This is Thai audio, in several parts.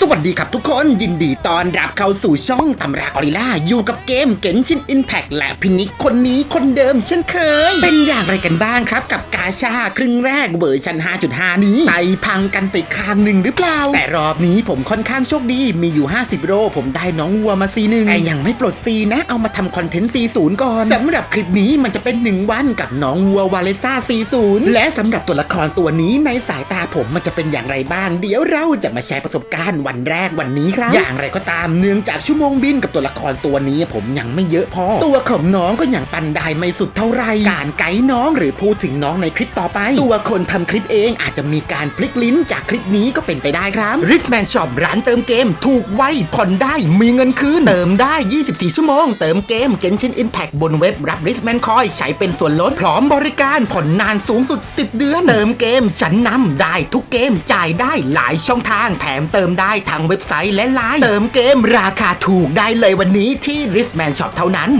สวัสดีครับทุกคนยินดีต้อนรับเข้าสู่ช่องตำรากอริล่า อยู่กับเกมเกนชินอินแพ t และพินิกคนนี้คนเดิมเช่นเคย เป็นอย่างไรกันบ้างครับกับกาชาครึ่งแรกเวอร์ชัน 5.5 นี้ไตพังกันไปข้างหนึ่งหรือเปล่า แต่รอบนี้ผมค่อนข้างโชคดี มีอยู่ 50 โรผมได้น้องวัวมาซีหนึ่งแต่ยังไม่ปลดซีนะ เอามาทำคอนเทนต์ซีศูนย์ก่อนสำหรับคลิปนี้มันจะเป็น 1 วันกับน้องวัววาเลซ่าซีศูนย์และสำหรับตัวละครตัวนี้ในสายตาผมมันจะเป็นอย่างไรบ้าง เดี๋ยวเราจะมาแชร์ประสบการณ์วันแรกวันนี้ครับ อย่างไรก็ตามเนื่องจากชั่วโมงบินกับตัวละครตัวนี้ผมยังไม่เยอะพอ ตัวของน้องก็ยังปันได้ไม่สุดเท่าไหร่การไกด์น้องหรือพูดถึงน้องในคลิปต่อไป ตัวคนทำคลิปเองอาจจะมีการพลิกลิ้นจากคลิปนี้ก็เป็นไปได้ครับ Richman Shop ร้านเติมเกม ถูกไวผ่อนได้มีเงินคืนเติมได้ 24 ชั่วโมง เติมเกม Genshin Impact บนเว็บรับ Richman Coin ใช้เป็นส่วนลดพร้อมบริการผ่อนนานสูงสุด 10 เดือนเติมเกมชั้นนำได้ทุกเกมจ่ายได้หลายช่องทางแถมเติมได้ทางเว็บไซต์และไลน์เติมเกมราคาถูกได้เลยวันนี้ที่ Richman Shop เท่านั้น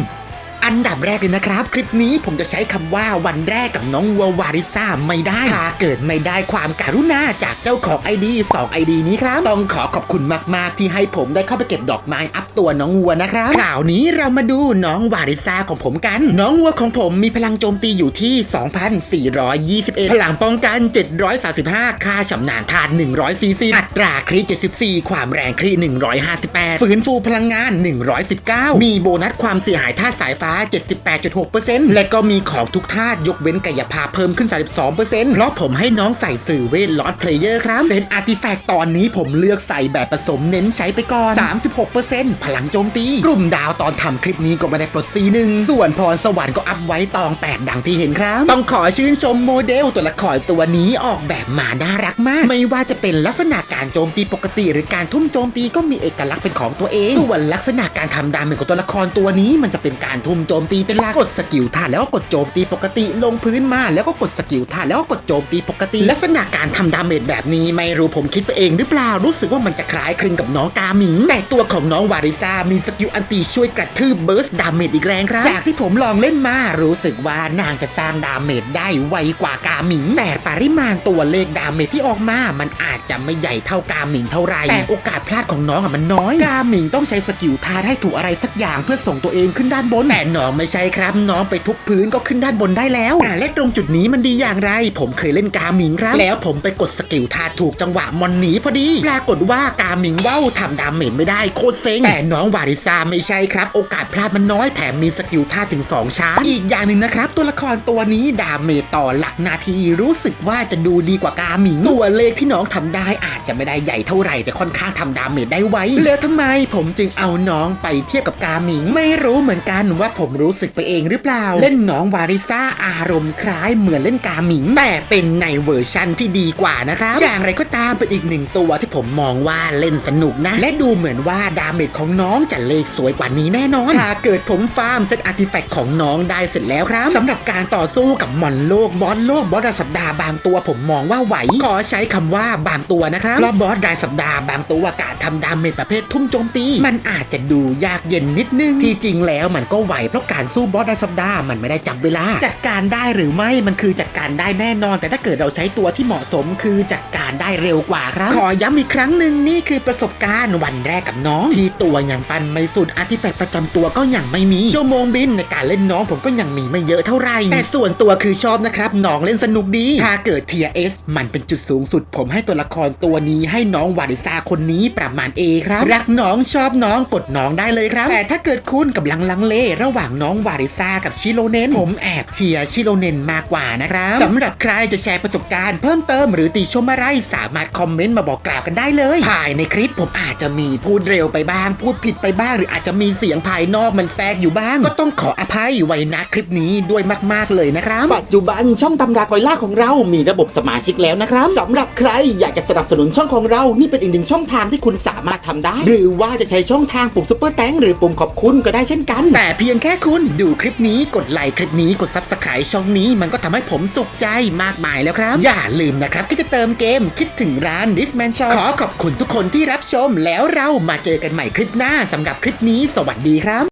อันดับแรกเลยนะครับ คลิปนี้ผมจะใช้คำว่าวันแรกกับน้องวัววาริซ่าไม่ได้ถ้าเกิดไม่ได้ความการุณาจากเจ้าของ ID 2 ID นี้ครับ ต้องขอขอบคุณมาก ๆ ที่ให้ผมได้เข้าไปเก็บดอกไม้อัพตัวน้องวัวนะครับคราวนี้เรามาดูน้องวาริซ่าของผมกัน น้องวัวของผมมีพลังโจมตีอยู่ที่ 2,421 พลังป้องกัน 735 ค่าชำนาญธาตุ100ซีซีอัตราคริ74 ความแรงคริ158ฝืนฟูพลังงาน 119 มีโบนัสความเสียหายธาสายฟ้า78.6%และก็มีของทุกธาตุยกเว้นกายภาพเพิ่มขึ้น 32%เพราะผมให้น้องใส่สื่อเวทลอดเพลเยอร์ครับเซตอาร์ติแฟกต์ตอนนี้ผมเลือกใส่แบบผสมเน้นใช้ไปก่อน 36%พลังโจมตี กลุ่มดาวตอนทำคลิปนี้ก็ม่ได้ปลดซีหนึ่งส่วนพรสวรรค์ก็อัพไว้ตอง 8 ดังที่เห็นครับ ต้องขอชื่นชมโมเดลตัวละครตัวนี้ออกแบบมาน่ารักมาก ไม่ว่าจะเป็นลักษณะการโจมตีปกติ หรือการทุ่มโจมตีก็มีเอกลักษณ์เป็นของตัวเอง ส่วนลักษณะการทำดาเมจของตัวละครตัวนี้มันจะเป็นการทุ่มโจมตีเป็นหลักกดสกิลท่าแล้วก็กดโจมตีปกติลงพื้นมาแล้วก็กดสกิลท่าแล้วก็กดโจมตีปกติ ลักษณะการทำดาเมจแบบนี้ไม่รู้ผมคิดไปเองหรือเปล่ารู้สึกว่ามันจะคล้ายคลึงกับน้องกาหมิงแต่ตัวของน้องวาริซามีสกิลอันตีช่วยกระทืบเบิร์สดาเมจอีกแรงครับจากที่ผมลองเล่นมารู้สึกว่านางจะสร้างดาเมจได้ไวกว่ากาหมิงแต่ปริมาณตัวเลขดาเมจที่ออกมา มันอาจจะไม่ใหญ่เท่ากาหมิงเท่าไหร่แต่โอกาสพลาดของน้องอะมันน้อย กาหมิงต้องใช้สกิลท่าให้ถูกอะไรสักอย่างเพื่อส่งตัวเองขึ้นด้านบนแต่น้องไม่ใช่ครับ น้องไปทุบพื้นก็ขึ้นด้านบนได้แล้วแต่และตรงจุดนี้มันดีอย่างไร ผมเคยเล่นกาหมิงครับ แล้วผมไปกดสกิลท่าถูกจังหวะมอนหนีพอดี ปรากฏว่ากาหมิงว่าวทำดาเมจไม่ได้โคตรเซ็งแต่น้องวาริซาไม่ใช่ครับ โอกาสพลาดมันน้อยแถมมีสกิลท่าถึง 2ชาร์จอีกอย่างหนึ่งนะครับ ตัวละครตัวนี้ดาเมจต่อหลักนาทีรู้สึกว่าจะดูดีกว่ากาหมิงตัวเลขที่น้องทำได้อาจจะไม่ได้ใหญ่เท่าไหร่แต่ค่อนข้างทำดาเมจได้ไวแล้วทำไมผมจึงเอาน้องไปเทียบกับกาหมิงไม่รู้เหมือนกันว่าผมมรู้สึกไปเองหรือเปล่า เล่นน้องวาริซาอารมณ์คล้ายเหมือนเล่นกาหมิงแต่เป็นในเวอร์ชั่นที่ดีกว่านะครับอย่างไรก็ตามเป็นอีกหนึ่งตัวที่ผมมองว่าเล่นสนุกนะ และดูเหมือนว่าดาเมจของน้องจะเลขสวยกว่านี้แน่นอนถ้าเกิดผมฟาร์มเซตอาร์ติแฟกต์ของน้องได้เสร็จแล้วครับสำหรับการต่อสู้กับมอนโลกบอสโลกบอสรายสัปดาห์บางตัวผมมองว่าไหวขอใช้คำว่าบางตัวนะครับเพราะบอสรายสัปดาห์บางตัวการทำดาเมจประเภททุ่มโจมตี มันอาจจะดูยากเย็นนิดนึงที่จริงแล้วมันก็ไหวเพราะการสู้บอสรายสัปดาห์มันไม่ได้จับเวลา จัดการได้หรือไม่มันคือจัดการได้แน่นอน แต่ถ้าเกิดเราใช้ตัวที่เหมาะสมคือจัดการได้เร็วกว่าครับ ขอย้ำอีกครั้งหนึ่งนี่คือประสบการณ์วันแรกกับน้อง ที่ตัวยังปันไม่สุดอาร์ติแฟกต์ประจำตัวก็ยังไม่มีชั่วโมงบินในการเล่นน้องผมก็ยังมีไม่เยอะเท่าไหร่แต่ส่วนตัวคือชอบนะครับน้องเล่นสนุกดีถ้าเกิด Tier S มันเป็นจุดสูงสุด ผมให้ตัวละครตัวนี้ให้น้องวาริซาคนนี้ประมาณ A ครับรักน้องชอบน้องกดน้องได้เลยครับ แต่ถ้าเกิดคุณกำลังลังเลระหว่างน้องวาริซากับชิโรเนนผมแอบเชียร์ชิโรเนนมากกว่านะครับสำหรับใครจะแชร์ประสบการณ์เพิ่มเติมหรือติชมอะไรสามารถคอมเมนต์มาบอกกล่าวกันได้เลยภายในคลิปผมอาจจะมีพูดเร็วไปบ้าง พูดผิดไปบ้าง หรืออาจจะมีเสียงภายนอกมันแทรกอยู่บ้าง ก็ต้องขออภัยไว้ณคลิปนี้ด้วยมากๆเลยนะครับปัจจุบันช่องตำรากอยล่าของเรามีระบบสมาชิกแล้วนะครับสำหรับใครอยากจะสนับสนุนช่องของเรานี่เป็นอีกหนึ่งช่องทางที่คุณสามารถทำได้ หรือว่าจะใช้ช่องทางปุ่มซุปเปอร์แตงหรือปุ่มขอบคุณก็ได้เช่นกัน แต่เพียงแค่คุณดูคลิปนี้กดไลค์คลิปนี้กดซับสไครต์ช่องนี้ มันก็ทำให้ผมสุขใจมากมายแล้วครับ อย่าลืมนะครับที่จะเติมเกมคิดถึงร้าน Disman Shop ขอขอบคุณทุกคนที่รับชมแล้วเรามาเจอกันใหม่คลิปหน้าสำหรับคลิปนี้ สวัสดีครับ